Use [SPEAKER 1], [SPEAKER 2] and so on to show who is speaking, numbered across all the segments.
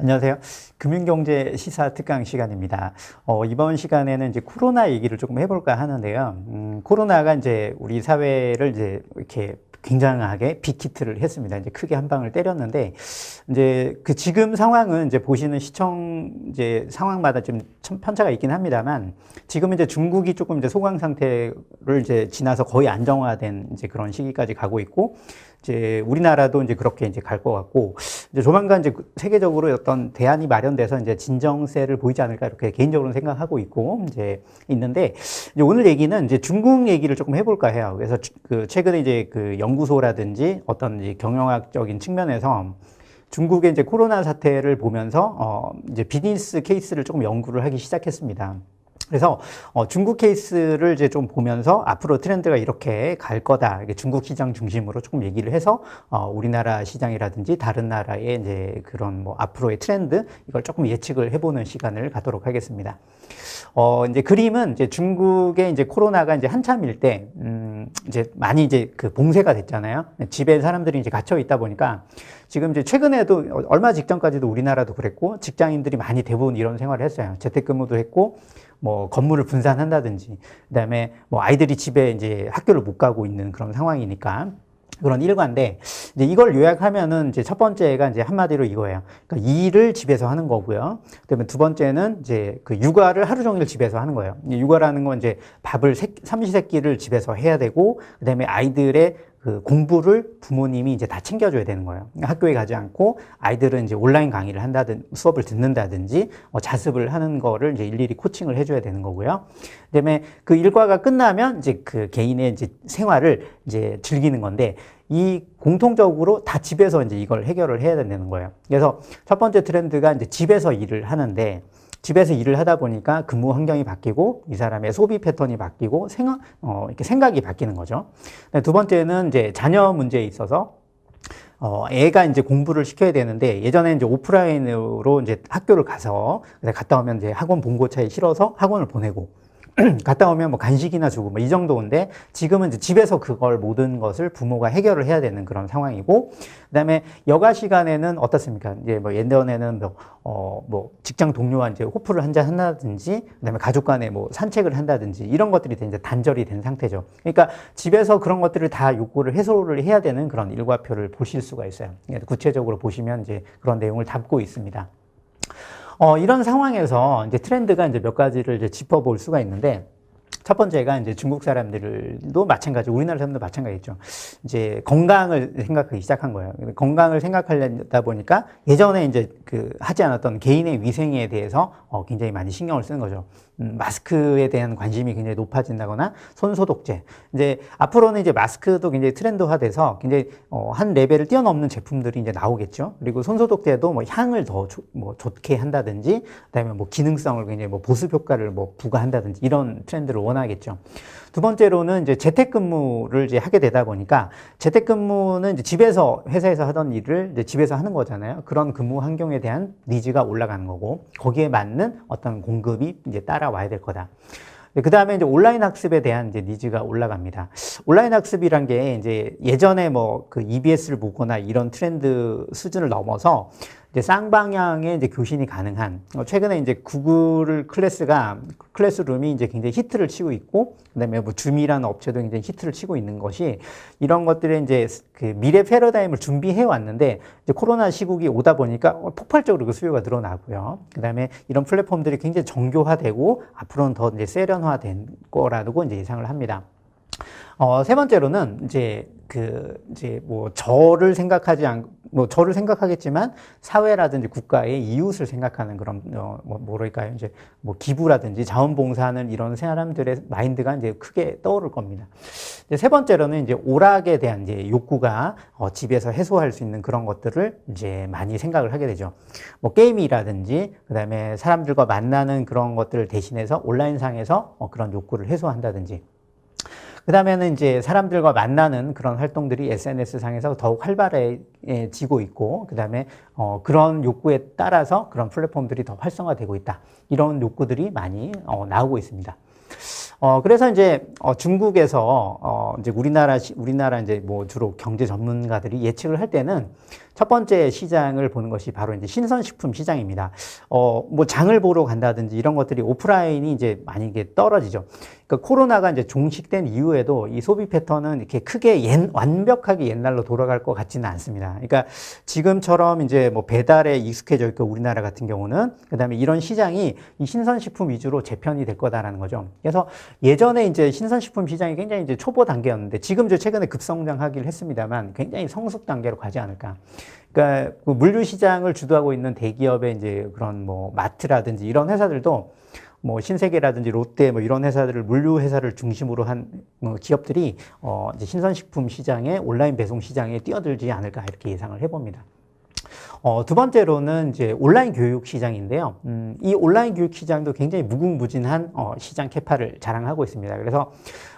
[SPEAKER 1] 안녕하세요. 금융경제 시사 특강 시간입니다. 어, 이번 시간에는 이제 코로나 얘기를 조금 해볼까 하는데요. 음, 코로나가 이제 우리 사회를 이제 이렇게 굉장하게 빅히트를 했습니다. 이제 크게 한 방을 때렸는데, 이제 그 지금 상황은 이제 보시는 시청 이제 상황마다 좀 편차가 있긴 합니다만, 지금 이제 중국이 조금 이제 소강 상태를 이제 지나서 거의 안정화된 이제 그런 시기까지 가고 있고, 이제 우리나라도 이제 그렇게 이제 갈 것 같고, 이제 조만간 이제 세계적으로 어떤 대안이 마련돼서 이제 진정세를 보이지 않을까 이렇게 개인적으로는 생각하고 있고, 이제 있는데, 이제 오늘 얘기는 이제 중국 얘기를 조금 해볼까 해요. 그래서 그 최근에 이제 그 연구소라든지 어떤 이제 경영학적인 측면에서 중국의 이제 코로나 사태를 보면서 어 이제 비즈니스 케이스를 조금 연구를 하기 시작했습니다. 그래서 어, 중국 케이스를 이제 좀 보면서 앞으로 트렌드가 이렇게 갈 거다. 이게 중국 시장 중심으로 조금 얘기를 해서 어, 우리나라 시장이라든지 다른 나라의 이제 그런 뭐 앞으로의 트렌드 이걸 조금 예측을 해보는 시간을 갖도록 하겠습니다. 어, 이제 그림은 이제 중국의 이제 코로나가 이제 한참일 때, 음, 이제 많이 이제 그 봉쇄가 됐잖아요. 집에 사람들이 이제 gat혀 있다 보니까 지금 이제 최근에도 얼마 직전까지도 우리나라도 그랬고 직장인들이 많이 대부분 이런 생활을 했어요. 재택근무도 했고 뭐 건물을 분산한다든지 그다음에 뭐 아이들이 집에 이제 학교를 못 가고 있는 그런 상황이니까 그런 일과인데 이제 이걸 요약하면은 이제 첫 번째가 이제 한마디로 이거예요. 그러니까 일을 집에서 하는 거고요. 그다음에 두 번째는 이제 그 육아를 하루 종일 집에서 하는 거예요. 육아라는 건 이제 밥을 삼시세끼를 집에서 해야 되고 그다음에 아이들의 그 공부를 부모님이 이제 다 챙겨줘야 되는 거예요. 그러니까 학교에 가지 않고 아이들은 이제 온라인 강의를 한다든 수업을 듣는다든지 어, 자습을 하는 거를 이제 일일이 코칭을 해줘야 되는 거고요. 그다음에 그 일과가 끝나면 이제 그 개인의 이제 생활을 이제 즐기는 건데 이 공통적으로 다 집에서 이제 이걸 해결을 해야 되는 거예요. 그래서 첫 번째 트렌드가 이제 집에서 일을 하는데 집에서 일을 하다 보니까 근무 환경이 바뀌고 이 사람의 소비 패턴이 바뀌고 생각, 어, 이렇게 생각이 바뀌는 거죠. 두 번째는 이제 자녀 문제에 있어서 어, 애가 이제 공부를 시켜야 되는데 예전에 이제 오프라인으로 이제 학교를 가서 갔다 오면 이제 학원 본고차에 실어서 학원을 보내고 갔다 오면 뭐 간식이나 주고 뭐 이 정도인데 지금은 이제 집에서 그걸 모든 것을 부모가 해결을 해야 되는 그런 상황이고 그다음에 여가 시간에는 어떻습니까? 이제 뭐 예전에는 뭐, 어, 뭐 직장 동료와 이제 호프를 한잔 한다든지 그다음에 가족 간에 뭐 산책을 한다든지 이런 것들이 이제 단절이 된 상태죠. 그러니까 집에서 그런 것들을 다 욕구를 해소를 해야 되는 그런 일과표를 보실 수가 있어요. 구체적으로 보시면 이제 그런 내용을 담고 있습니다. 어, 이런 상황에서 이제 트렌드가 이제 몇 가지를 이제 짚어볼 수가 있는데, 첫 번째가 이제 중국 사람들도 마찬가지, 우리나라 사람도 마찬가지죠. 이제 건강을 생각하기 시작한 거예요. 건강을 생각하려다 보니까 예전에 이제 그 하지 않았던 개인의 위생에 대해서 어 굉장히 많이 신경을 쓰는 거죠. 음, 마스크에 대한 관심이 굉장히 높아진다거나 손 소독제. 이제 앞으로는 이제 마스크도 굉장히 트렌드화돼서 굉장히 어 한 레벨을 뛰어넘는 제품들이 이제 나오겠죠. 그리고 손 소독제도 뭐 향을 더뭐 좋게 한다든지, 그다음에 뭐 기능성을 굉장히 뭐 보습 효과를 뭐 부과한다든지 이런 트렌드를 원하겠죠. 두 번째로는 이제 재택근무를 이제 하게 되다 보니까 재택근무는 이제 집에서 회사에서 하던 일을 이제 집에서 하는 거잖아요. 그런 근무 환경에 대한 니즈가 올라가는 거고 거기에 맞는 어떤 공급이 이제 따라와야 될 거다. 그 다음에 이제 온라인 학습에 대한 이제 니즈가 올라갑니다. 온라인 학습이란 게 이제 예전에 뭐 그 EBS를 보거나 이런 트렌드 수준을 넘어서 이제 쌍방향의 이제 교신이 가능한 어, 최근에 이제 구글 클래스가 클래스룸이 이제 굉장히 히트를 치고 있고 그다음에 뭐 줌이라는 업체도 굉장히 히트를 치고 있는 것이 이런 것들의 이제 그 미래 패러다임을 준비해 왔는데 이제 코로나 시국이 오다 보니까 폭발적으로 그 수요가 늘어나고요. 그다음에 이런 플랫폼들이 굉장히 정교화되고 앞으로는 더 이제 세련화된 거라고 이제 예상을 합니다. 어, 세 번째로는 이제 그 이제 뭐 저를 생각하지 않, 뭐 저를 생각하겠지만 사회라든지 국가의 이웃을 생각하는 그런 어, 뭐 뭐랄까요 이제 뭐 기부라든지 자원봉사하는 이런 사람들의 마인드가 이제 크게 떠오를 겁니다. 세 번째로는 이제 오락에 대한 이제 욕구가 어, 집에서 해소할 수 있는 그런 것들을 이제 많이 생각을 하게 되죠. 뭐 게임이라든지 그다음에 사람들과 만나는 그런 것들을 대신해서 온라인 상에서 어, 그런 욕구를 해소한다든지. 그 다음에는 이제 사람들과 만나는 그런 활동들이 SNS 상에서 더욱 활발해지고 있고, 그 다음에 어, 그런 욕구에 따라서 그런 플랫폼들이 더 활성화되고 있다. 이런 욕구들이 많이 어, 나오고 있습니다. 어, 그래서 이제, 어, 중국에서, 어, 이제 우리나라, 우리나라 이제 뭐 주로 경제 전문가들이 예측을 할 때는 첫 번째 시장을 보는 것이 바로 이제 신선식품 시장입니다. 어, 뭐 장을 보러 간다든지 이런 것들이 오프라인이 이제 만약에 떨어지죠. 그러니까 코로나가 이제 종식된 이후에도 이 소비 패턴은 이렇게 크게 옛, 완벽하게 옛날로 돌아갈 것 같지는 않습니다. 그러니까 지금처럼 이제 뭐 배달에 익숙해져 있고 우리나라 같은 경우는 그다음에 이런 시장이 이 신선식품 위주로 재편이 될 거다라는 거죠. 그래서 예전에 이제 신선식품 시장이 굉장히 이제 초보 단계였는데 지금 저 최근에 급성장하기를 했습니다만 굉장히 성숙 단계로 가지 않을까. 그러니까 그 물류 시장을 주도하고 있는 대기업의 이제 그런 뭐 마트라든지 이런 회사들도 뭐 신세계라든지 롯데 뭐 이런 회사들을 물류 회사를 중심으로 한뭐 기업들이 어 이제 신선식품 시장에 온라인 배송 시장에 뛰어들지 않을까 이렇게 예상을 해봅니다. 어, 두 번째로는 이제 온라인 교육 시장인데요. 음, 이 온라인 교육 시장도 굉장히 무궁무진한 어, 시장 캐파를 자랑하고 있습니다. 그래서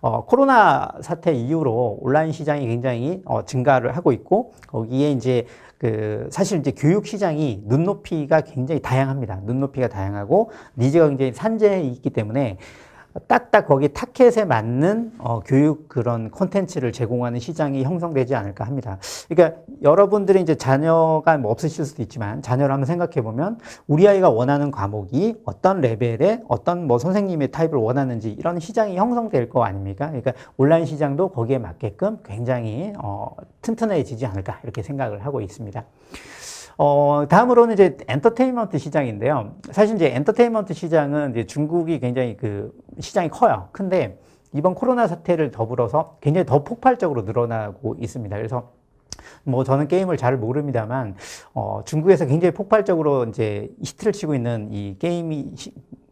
[SPEAKER 1] 어, 코로나 사태 이후로 온라인 시장이 굉장히 어, 증가를 하고 있고 거기에 이제 그 사실 이제 교육 시장이 눈높이가 굉장히 다양합니다. 눈높이가 다양하고 니즈가 굉장히 산재해 있기 때문에 딱딱 거기 타켓에 맞는 어, 교육 그런 콘텐츠를 제공하는 시장이 형성되지 않을까 합니다. 그러니까 여러분들이 이제 자녀가 뭐 없으실 수도 있지만 자녀를 한번 생각해 보면 우리 아이가 원하는 과목이 어떤 레벨의 어떤 뭐 선생님의 타입을 원하는지 이런 시장이 형성될 거 아닙니까? 그러니까 온라인 시장도 거기에 맞게끔 굉장히 어, 튼튼해지지 않을까 이렇게 생각을 하고 있습니다. 어, 다음으로는 이제 엔터테인먼트 시장인데요. 사실 이제 엔터테인먼트 시장은 이제 중국이 굉장히 그 시장이 커요. 근데 이번 코로나 사태를 더불어서 굉장히 더 폭발적으로 늘어나고 있습니다. 그래서 뭐 저는 게임을 잘 모릅니다만 어, 중국에서 굉장히 폭발적으로 이제 히트를 치고 있는 이 게임이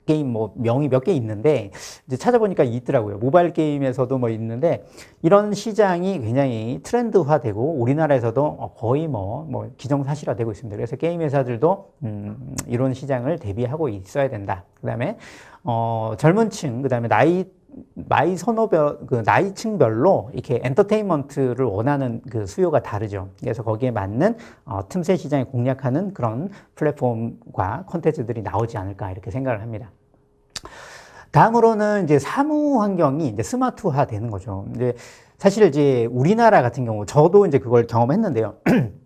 [SPEAKER 1] 게임 뭐 명이 몇 개 있는데 이제 찾아보니까 있더라고요. 모바일 게임에서도 뭐 있는데 이런 시장이 굉장히 트렌드화되고 우리나라에서도 거의 뭐, 뭐 기정사실화되고 있습니다. 그래서 게임 회사들도 음, 이런 시장을 대비하고 있어야 된다. 그다음에 어, 젊은 층, 그 다음에 나이 나이 선호별, 그 나이층별로 이렇게 엔터테인먼트를 원하는 그 수요가 다르죠. 그래서 거기에 맞는 어, 틈새 시장에 공략하는 그런 플랫폼과 콘텐츠들이 나오지 않을까 이렇게 생각을 합니다. 다음으로는 이제 사무 환경이 이제 스마트화 되는 거죠. 이제 사실 이제 우리나라 같은 경우 저도 이제 그걸 경험했는데요.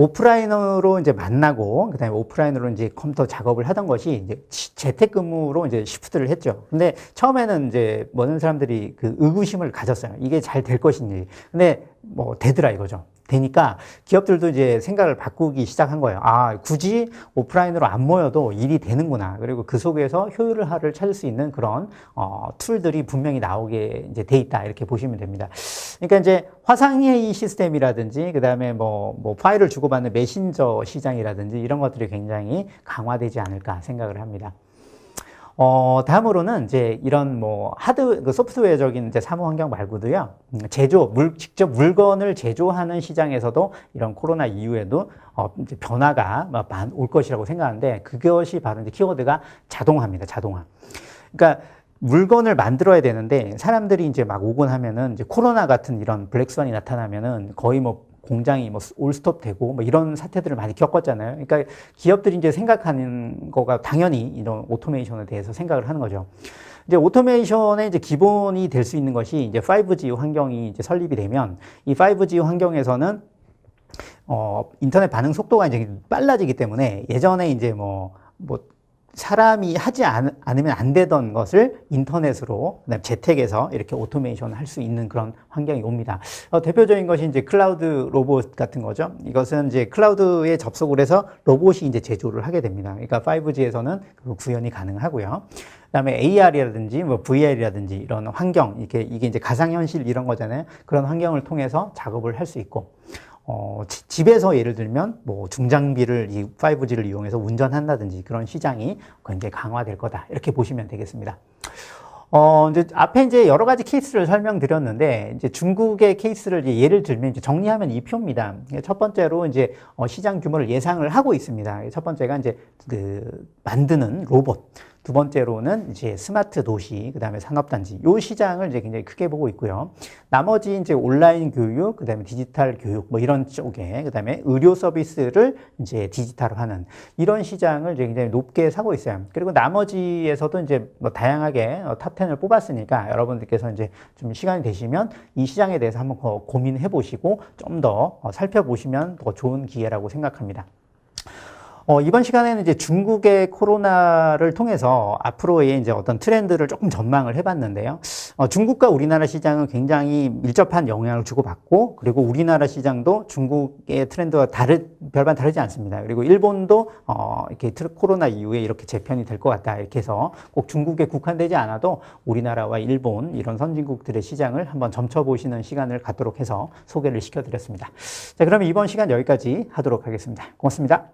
[SPEAKER 1] 오프라인으로 이제 만나고 그다음에 오프라인으로 이제 컴퓨터 작업을 하던 것이 이제 재택근무로 이제 시프트를 했죠. 근데 처음에는 이제 많은 사람들이 그 의구심을 가졌어요. 이게 잘 될 것인지. 근데 뭐 되더라 이거죠. 되니까 기업들도 이제 생각을 바꾸기 시작한 거예요. 아, 굳이 오프라인으로 안 모여도 일이 되는구나. 그리고 그 속에서 효율화를 찾을 수 있는 그런 어, 툴들이 분명히 나오게 이제 돼 있다. 이렇게 보시면 됩니다. 그러니까 이제 화상회의 시스템이라든지 그다음에 뭐, 뭐 파일을 주고받는 메신저 시장이라든지 이런 것들이 굉장히 강화되지 않을까 생각을 합니다. 어, 다음으로는 이제 이런 뭐 하드, 그 소프트웨어적인 이제 사무 환경 말고도요, 음, 제조, 물, 직접 물건을 제조하는 시장에서도 이런 코로나 이후에도 어, 이제 변화가 올 것이라고 생각하는데 그것이 바로 이제 키워드가 자동화입니다. 자동화. 그러니까 물건을 만들어야 되는데 사람들이 이제 막 오곤 하면은 이제 코로나 같은 이런 블랙스완이 나타나면은 거의 뭐 공장이 뭐 올스톱 되고 뭐 이런 사태들을 많이 겪었잖아요. 그러니까 기업들이 이제 생각하는 거가 당연히 이런 오토메이션에 대해서 생각을 하는 거죠. 이제 오토메이션의 이제 기본이 될 수 있는 것이 이제 5G 환경이 이제 설립이 되면 이 5G 환경에서는 어, 인터넷 반응 속도가 이제 빨라지기 때문에 예전에 이제 뭐, 뭐, 사람이 하지 않, 으면 안 되던 것을 인터넷으로 재택에서 이렇게 오토메이션 할 수 있는 그런 환경이 옵니다. 어, 대표적인 것이 이제 클라우드 로봇 같은 거죠. 이것은 이제 클라우드에 접속을 해서 로봇이 이제 제조를 하게 됩니다. 그러니까 5G에서는 그 구현이 가능하고요. 그다음에 AR이라든지 뭐 VR이라든지 이런 환경 이게 이게 이제 가상현실 이런 거잖아요. 그런 환경을 통해서 작업을 할 수 있고 어, 집에서 예를 들면 뭐 중장비를 이 5G를 이용해서 운전한다든지 그런 시장이 굉장히 강화될 거다. 이렇게 보시면 되겠습니다. 어, 이제 앞에 이제 여러 가지 케이스를 설명드렸는데, 이제 중국의 케이스를 이제 예를 들면 이제 정리하면 이 표입니다. 첫 번째로 이제 어, 시장 규모를 예상을 하고 있습니다. 첫 번째가 이제 그 만드는 로봇. 두 번째로는 이제 스마트 도시, 그 다음에 산업단지, 요 시장을 이제 굉장히 크게 보고 있고요. 나머지 이제 온라인 교육, 그 다음에 디지털 교육, 뭐 이런 쪽에, 그 다음에 의료 서비스를 이제 디지털화하는 이런 시장을 이제 굉장히 높게 사고 있어요. 그리고 나머지에서도 이제 뭐 다양하게 탑 탑10을 뽑았으니까 여러분들께서 이제 좀 시간이 되시면 이 시장에 대해서 한번 더 고민해 보시고 좀 더 살펴보시면 더 좋은 기회라고 생각합니다. 어, 이번 시간에는 이제 중국의 코로나를 통해서 앞으로의 이제 어떤 트렌드를 조금 전망을 해봤는데요. 어, 중국과 우리나라 시장은 굉장히 밀접한 영향을 주고받고, 그리고 우리나라 시장도 중국의 트렌드와 다르, 별반 다르지 않습니다. 그리고 일본도, 어, 이렇게 코로나 이후에 이렇게 재편이 될 것 같다. 이렇게 해서 꼭 중국에 국한되지 않아도 우리나라와 일본, 이런 선진국들의 시장을 한번 점쳐보시는 시간을 갖도록 해서 소개를 시켜드렸습니다. 자, 그러면 이번 시간 여기까지 하도록 하겠습니다. 고맙습니다.